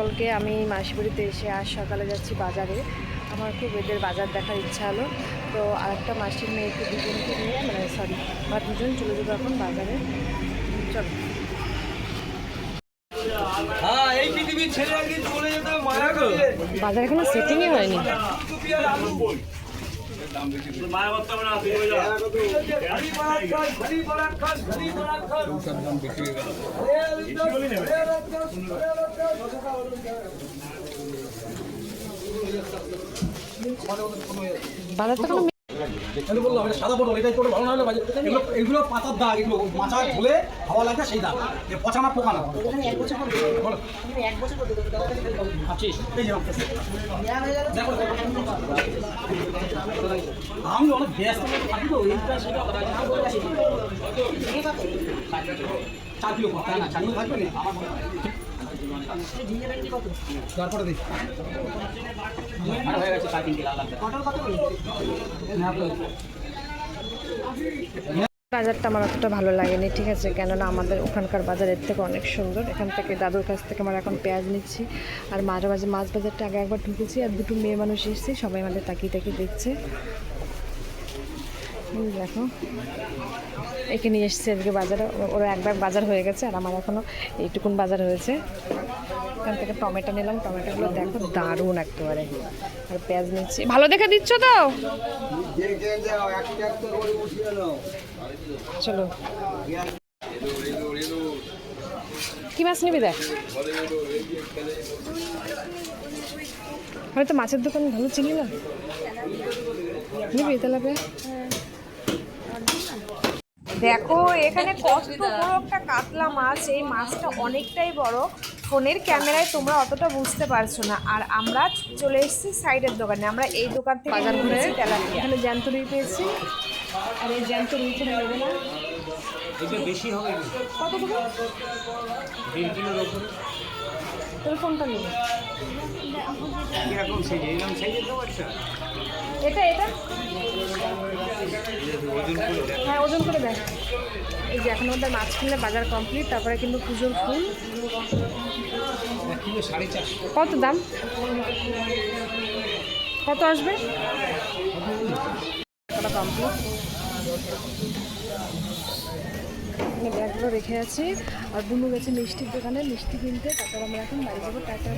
সকলকে আমি মাসিবাড়িতে এসে আজ সকালে যাচ্ছি বাজারে। আমার খুব এদের বাজার দেখার ইচ্ছা হলো। তো আরেকটা মাসির মেয়েকে দুজনকে নিয়ে মানে সরি বা দুজন চলে যাব এখন বাজারে। চলো। বাজার এখনও সেটিংই হয়নি। বাজার তো আমি বললাম এটা সাদা পটল এটাই করে ভালো না হলে বাজে এগুলো এগুলো পাতার দাগ এগুলো মাচা ধুলে হাওয়া লাগবে সেই দাগ এ পচা না পোকা না কাছে। দেখো, দেখো। আমি অনেক ব্যস্ত থাকি তো এইটা সেটা চার কিলো কথা না? চার কিলো থাকবে না আমার মনে হয়। তারপরে দেখি। হয়ে গেছে চার তিনটে লাল লাগবে বাজারটা আমার অতটা ভালো লাগেনি ঠিক আছে? কেননা আমাদের ওখানকার বাজারের থেকে অনেক সুন্দর। এখান থেকে দাদুর কাছ থেকে আমরা এখন পেঁয়াজ নিচ্ছি। আর মাঝে মাঝে মাছ বাজারটা আগে একবার ঢুকেছি আর দুটো মেয়ে মানুষ এসেছে সবাই আমাদের তাকিয়ে তাকিয়ে দেখছে। দেখো। এখানে এসছে আজকে বাজারে। ওরা একবার বাজার হয়ে গেছে আর আমার এখনও এইটুকুন বাজার হয়েছে। এখান থেকে টমেটো নিলাম। টমেটোগুলো দেখো দারুণ একেবারে। আর পেঁয়াজ নিচ্ছি। ভালো দেখে দিচ্ছ তো? চলো। কি মাছ নিবি দেখ? হয়তো মাছের দোকান ভালো চিনি না। নিবি তেলাপিয়া? দেখো এখানে কত বড় একটা কাতলা মাছ এই মাছটা অনেকটাই বড়। ফোনের ক্যামেরায় তোমরা অতটা বুঝতে পারছ না। আর আমরা চলে এসেছি সাইডের দোকানে। আমরা এই দোকান থেকে এখানে জ্যান্ত রুই পেয়েছি। আর এই জ্যান্ত নেবে না। এটা বেশি হবে কত কিলোর তোর নেবে? এটা এটা? হ্যাঁ ওজন করে দেখ। এই যে এখন ওদের মাছ কিনলে বাজার কমপ্লিট তারপরে কিন্তু পুজোর ফুল। কত দাম? কত আসবে? কমপ্লিট ব্যাগগুলো রেখে আছি। আর বুনু গেছে মিষ্টির দোকানে, মিষ্টি কিনতে। তারপর আমরা এখন বাড়ি যাব টাটা